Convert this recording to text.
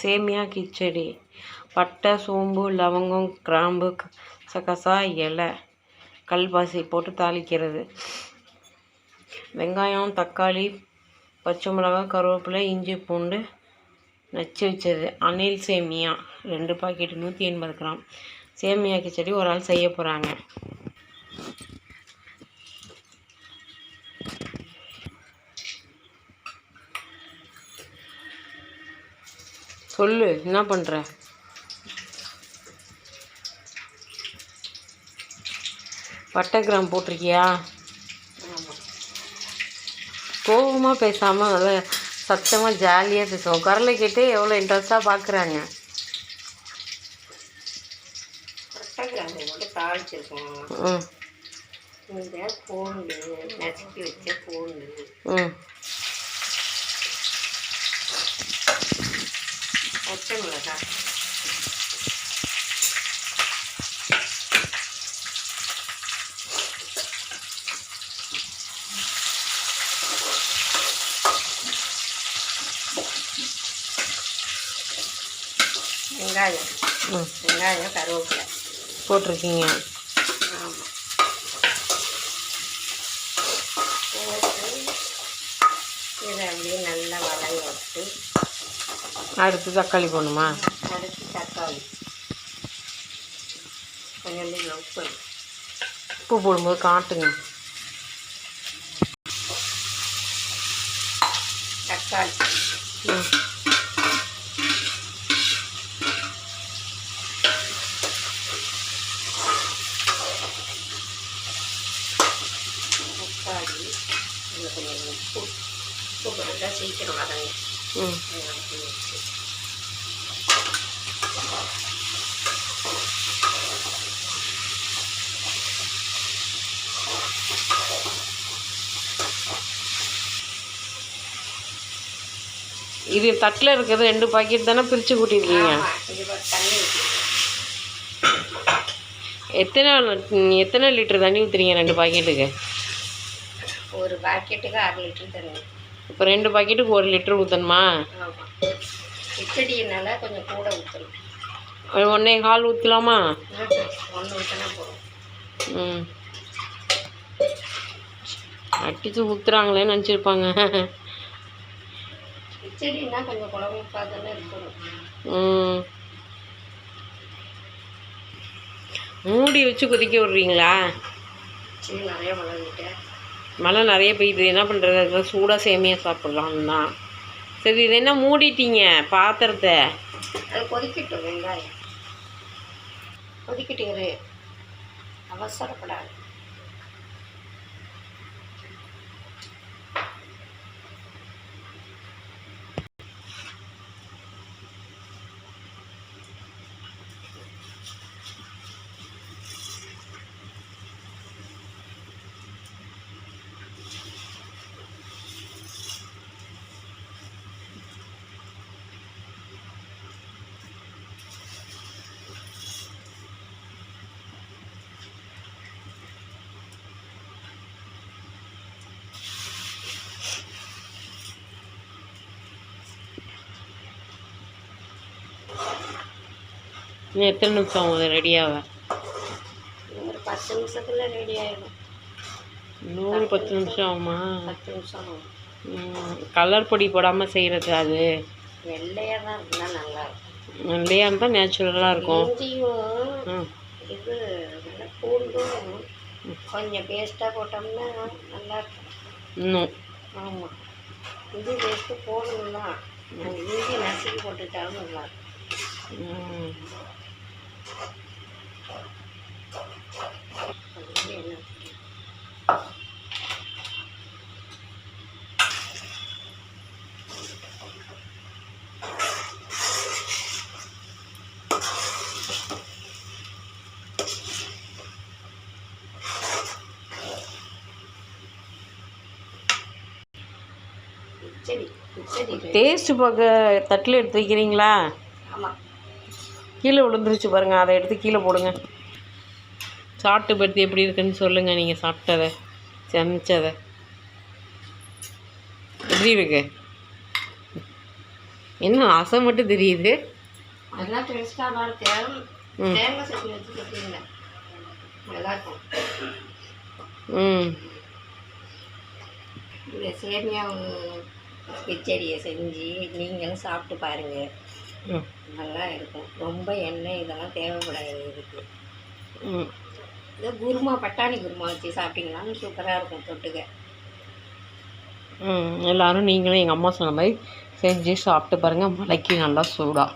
சேமியா கிச்சடி பட்டை சோம்பு லவங்கம் கிராம்பு கசகசா இலை கல்பாசி போட்டு தாளிக்கிறது. வெங்காயம் தக்காளி பச்சை மிளகாய் கருவேப்பிலை இஞ்சி பூண்டு நச்சு வச்சது. அணில் சேமியா ரெண்டு பாக்கெட் நூற்றி எண்பது கிராம். சேமியா கிச்சடி ஒரு ஆள் செய்ய போகிறாங்க சொல்லு என்ன பண்ணுற பட்டை கிராம் போட்டிருக்கியா? கோபமாக பேசாமல் நல்லா சத்தமாக ஜாலியாக பேசுவோம் குரலை கேட்டு எவ்வளோ இன்ட்ரெஸ்ட்டாக பார்க்குறாங்க ம். இந்த பூண்டு நசுக்கி வச்ச பூண்டு ம். பச்சை மிளகாய் வெங்காயம். வெங்காயம் கருவேப்பிலை. போட்டிருக்கீங்க. ஆமாம் இதை அப்படியே அடுத்து தக்காளி போடணுமா? அடுத்து தக்காளி. கொஞ்சம் உப்பு உப்பு போடும்போது காட்டுங்க. தக்காளி. தக்காளி கொஞ்சம் உப்பு. உப்பு போட்டுட்டா சீக்கிரம் வதங்க இது தட்டில் இருக்கிறது ரெண்டு பாக்கெட் தானே பிரித்து கூட்டியிருக்கீங்க? எத்தனை எத்தனை லிட்டர் தண்ணி ஊற்றுறீங்க ரெண்டு பாக்கெட்டுக்கு ஒரு பாக்கெட்டுக்கு அரை லிட்டர் தண்ணி இப்போ ரெண்டு பாக்கெட்டுக்கு ஒரு லிட்டர் ஊற்றணுமா கிச்சடினால கொஞ்சம் கூட ஊற்றணும் ஒன்றே கால் ஊற்றலாமா ஒன்று ஊற்றினா போதும். ம். அடித்து ஊற்றுறாங்களேன்னு நினச்சிருப்பாங்க. கிச்சடினா கொஞ்சம் குழம்புப்பா தானே இருக்கணும் ம். மூடி வச்சு கொதிக்க விட்றீங்களா? சரி நிறைய வளர்ந்துட்டேன் மழை நிறைய பெய்யுது. என்ன பண்ணுறது அதுக்கு சூடாக சேமியா சாப்பிட்லான்னு தான் சரி இது என்ன மூடிட்டீங்க பாத்திரத்தை? அது கொதிக்கட்டும் வெங்காயம். கொதிக்கிட்டு அவசரப்படாது. இன்னும் எத்தனை நிமிஷம் ஆகும் அது ரெடியாக ஒரு பத்து நிமிஷத்துல ரெடி ஆயிடும். நூறு பத்து நிமிஷம் ஆகுமா? பத்து நிமிஷம் ஆகும். கலர் பொடி போடாமல் செய்கிறது அது? வெள்ளையாக தான் இருந்தா நல்லா இருக்கும். இல்லையா இருந்தால் நேச்சுரலாக இருக்கும். இஞ்சியும் இது நல்ல பூண்டும் கொஞ்சம் பேஸ்ட்டாக போட்டோம்னா நல்லா இருக்கும். இன்னும். ஆமாம் இஞ்சி பேஸ்ட்டு போடணும் தான் இஞ்சி நசுக்கி போட்டுட்டாலும் நல்லா இருக்கும். டேஸ்ட்டு பார்க்க தட்டில் எடுத்து வைக்கிறீங்களா? ஆமாம் கீழே விழுந்துருச்சு பாருங்க. அதை எடுத்து கீழே போடுங்க. சாப்பிட்டு பருத்தி எப்படி இருக்குன்னு சொல்லுங்கள் நீங்கள் சாப்பிட்டதை சமைச்சதை. எப்படி இருக்கு? என்ன அசை மட்டும் தெரியுது. அதெல்லாம் டேஸ்ட்டாக தான் தேவை ம். தேங்காய் சட்னி வச்சு கொடுத்தீங்க நல்லாயிருக்கும் ம். இந்த சேமியா கிச்சடியை செஞ்சு நீங்களும் சாப்பிட்டு பாருங்கள் நல்லா இருக்கும் ரொம்ப எண்ணெய் இதெல்லாம் தேவைப்படாது இதுக்கு. ம் இதோ குருமா பட்டாணி குருமா வச்சு சாப்பிட்டீங்களான்னு சூப்பராக இருக்கும் தொட்டுக்க. ம் எல்லாரும் நீங்களும் எங்கள் அம்மா சொன்ன மாதிரி செஞ்சு சாப்பிட்டு பாருங்கள் மலைக்கு நல்லா சூடாக